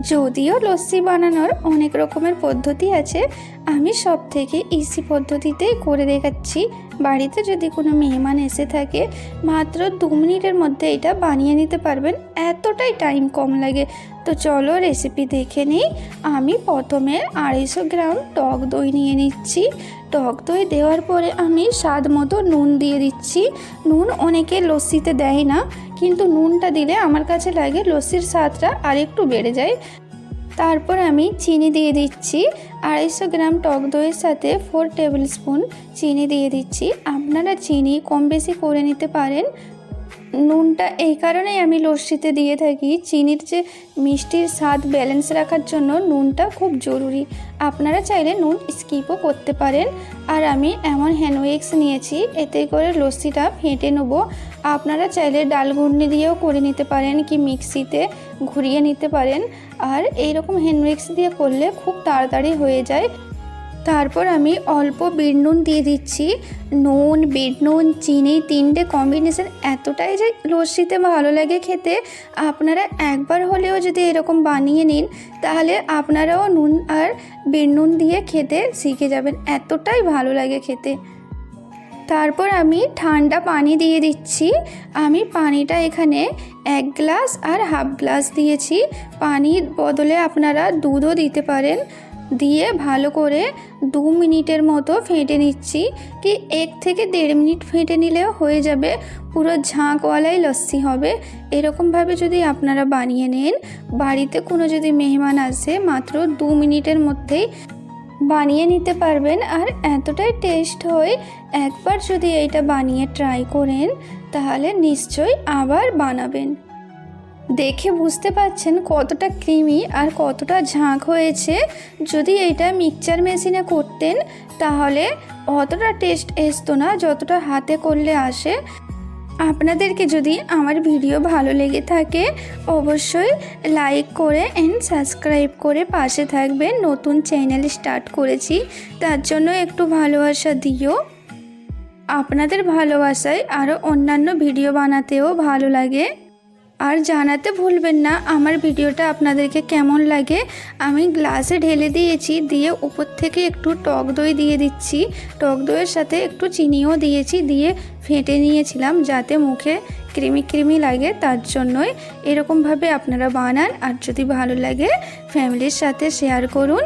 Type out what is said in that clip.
যদিও লস্যি বানানোর অনেক রকমের পদ্ধতি আছে আমি সব থেকে ইজি পদ্ধতিতেই করে দেখাচ্ছি। বাড়িতে যদি কোনো মেহমান এসে থাকে, মাত্র দু মিনিটের মধ্যে এটা বানিয়ে নিতে পারবেন। এতটাই টাইম কম লাগে। তো চলো রেসিপি দেখে নিই। আমি প্রথমে আড়াইশো গ্রাম টক দই নিয়ে নিচ্ছি। টক দই দেওয়ার পরে আমি স্বাদ মতো নুন দিয়ে দিচ্ছি। নুন অনেকে লস্যিতে দেয় না, কিন্তু নুনটা দিলে আমার কাছে লাগে লস্যির স্বাদটা আরেকটু বেড়ে যায়। তারপর আমি চিনি দিয়ে দিচ্ছি আড়াইশো গ্রাম টক দইয়ের সাথে ফোর টেবিল স্পুন চিনি দিয়ে দিচ্ছি। আপনারা চিনি কম বেশি করে নিতে পারেন। নুনটা এই কারণেই আমি লস্যিতে দিয়ে থাকি। চিনির যে মিষ্টির স্বাদ ব্যালেন্স রাখার জন্য নুনটা খুব জরুরি। আপনারা চাইলে নুন স্কিপও করতে পারেন। আর আমি এমন হ্যান্ডউইক্স নিয়েছি, এতে করে লস্যিটা ফেটে নেব। আপনারা চাইলে ডাল ঘুর্নি দিয়েও করে নিতে পারেন কি মিক্সিতে ঘুরিয়ে নিতে পারেন। আর এইরকম হ্যান্ডউইক্স দিয়ে করলে খুব তাড়াতাড়ি হয়ে যায়। তারপর আমি অল্প বিট নুন দিয়ে দিচ্ছি। নুন, বিট নুন, চিনি তিনটে কম্বিনেশন এতটাই যে লস্যিতে ভালো লাগে খেতে। আপনারা একবার হলেও যদি এরকম বানিয়ে নিন, তাহলে আপনারাও নুন আর বিট নুন দিয়ে খেতে শিখে যাবেন। এতটাই ভালো লাগে খেতে। তারপর আমি ঠান্ডা পানি দিয়ে দিচ্ছি। আমি পানিটা এখানে এক গ্লাস আর হাফ গ্লাস দিয়েছি। পানির বদলে আপনারা দুধও দিতে পারেন। দিয়ে ভালো করে দু মিনিটের মতো ফেটে নিচ্ছি। কি এক থেকে দেড় মিনিট ফেটে নিলেও হয়ে যাবে। পুরো ঝাঁকওয়ালাই লস্যি হবে। এরকমভাবে যদি আপনারা বানিয়ে নেন, বাড়িতে কোনো যদি মেহমান আসে, মাত্র দু মিনিটের মধ্যেই বানিয়ে নিতে পারবেন। আর এতটাই টেস্ট হয়, একবার যদি এইটা বানিয়ে ট্রাই করেন, তাহলে নিশ্চয়ই আবার বানাবেন। দেখে বুঝতে পাচ্ছেন কতটা ক্রিমি আর কতটা ঝাঁক হয়েছে। যদি এটা মিক্সচার মেশিনে করতেন, তাহলে অতটা টেস্ট আসতো না যতটা হাতে করলে আসে। আপনাদেরকে যদি আমার ভিডিও ভালো লেগে থাকে, অবশ্যই লাইক করে অ্যান্ড সাবস্ক্রাইব করে পাশে থাকবেন। নতুন চ্যানেল স্টার্ট করেছি, তার জন্য একটু ভালোবাসা দিও। আপনাদের ভালোবাসায় আরও অন্যান্য ভিডিও বানাতেও ভালো লাগে। আর জানাতে ভুলবেন না, আমার ভিডিওটা আপনাদেরকে কেমন লাগে আমি গ্লাসে ঢেলে দিয়েছি, দিয়ে উপর থেকে একটু টক দই দিয়ে দিচ্ছি, টক দইয়ের সাথে একটু চিনিও দিয়েছি, দিয়ে ফেটে নিয়েছিলাম যাতে মুখে ক্রিমি ক্রিমি লাগে, তার জন্যই এরকমভাবে আপনারা বানান, আর যদি ভালো লাগে ফ্যামিলির সাথে শেয়ার করুন।